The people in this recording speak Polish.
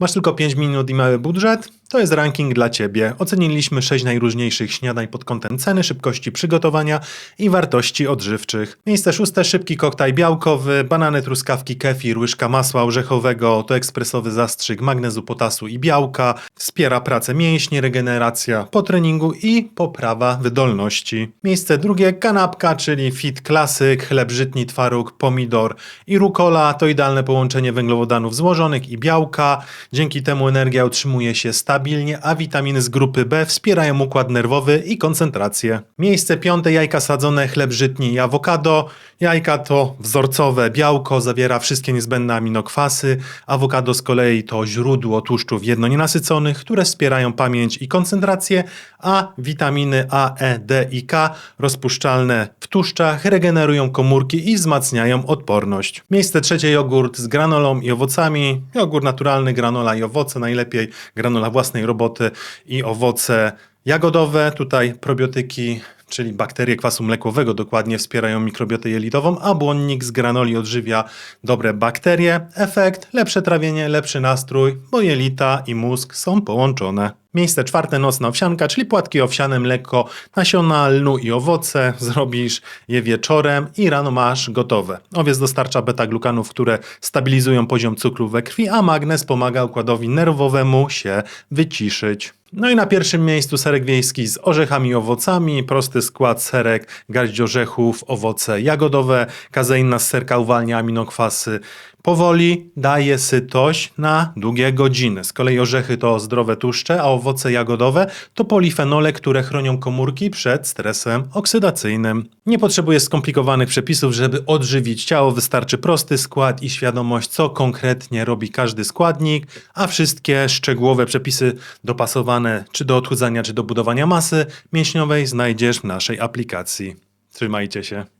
Masz tylko 5 minut i mały budżet? To jest ranking dla Ciebie. Oceniliśmy 6 najróżniejszych śniadań pod kątem ceny, szybkości przygotowania i wartości odżywczych. Miejsce szóste, szybki koktajl białkowy, banany, truskawki, kefir, łyżka masła orzechowego, to ekspresowy zastrzyk magnezu, potasu i białka, wspiera pracę mięśni, regeneracja po treningu i poprawa wydolności. Miejsce drugie, kanapka, czyli fit klasyk, chleb żytni, twaróg, pomidor i rukola, to idealne połączenie węglowodanów złożonych i białka. Dzięki temu energia utrzymuje się stabilnie, a witaminy z grupy B wspierają układ nerwowy i koncentrację. Miejsce piąte, jajka sadzone, chleb żytni i awokado. Jajka to wzorcowe białko, zawiera wszystkie niezbędne aminokwasy. Awokado z kolei to źródło tłuszczów jednonienasyconych, które wspierają pamięć i koncentrację, a witaminy A, E, D i K rozpuszczalne w tłuszczach regenerują komórki i wzmacniają odporność. Miejsce trzecie jogurt z granolą i owocami. Jogurt naturalny, granola i owoce, najlepiej granola własnej roboty i owoce jagodowe. Tutaj probiotyki, czyli bakterie kwasu mlekowego dokładnie wspierają mikrobiotę jelitową, a błonnik z granoli odżywia dobre bakterie. Efekt lepsze trawienie, lepszy nastrój, bo jelita i mózg są połączone. Miejsce czwarte nocna owsianka, czyli płatki owsiane, mleko, nasiona, lnu i owoce. Zrobisz je wieczorem i rano masz gotowe. Owiec dostarcza beta-glukanów, które stabilizują poziom cukru we krwi, a magnez pomaga układowi nerwowemu się wyciszyć. No i na pierwszym miejscu serek wiejski z orzechami i owocami, prosty skład serek, garść orzechów, owoce jagodowe, kazeina z serka uwalnia aminokwasy. Powoli daje sytość na długie godziny. Z kolei orzechy to zdrowe tłuszcze, a owoce jagodowe to polifenole, które chronią komórki przed stresem oksydacyjnym. Nie potrzebuje skomplikowanych przepisów, żeby odżywić ciało. Wystarczy prosty skład i świadomość, co konkretnie robi każdy składnik, a wszystkie szczegółowe przepisy dopasowane czy do odchudzania, czy do budowania masy mięśniowej znajdziesz w naszej aplikacji. Trzymajcie się.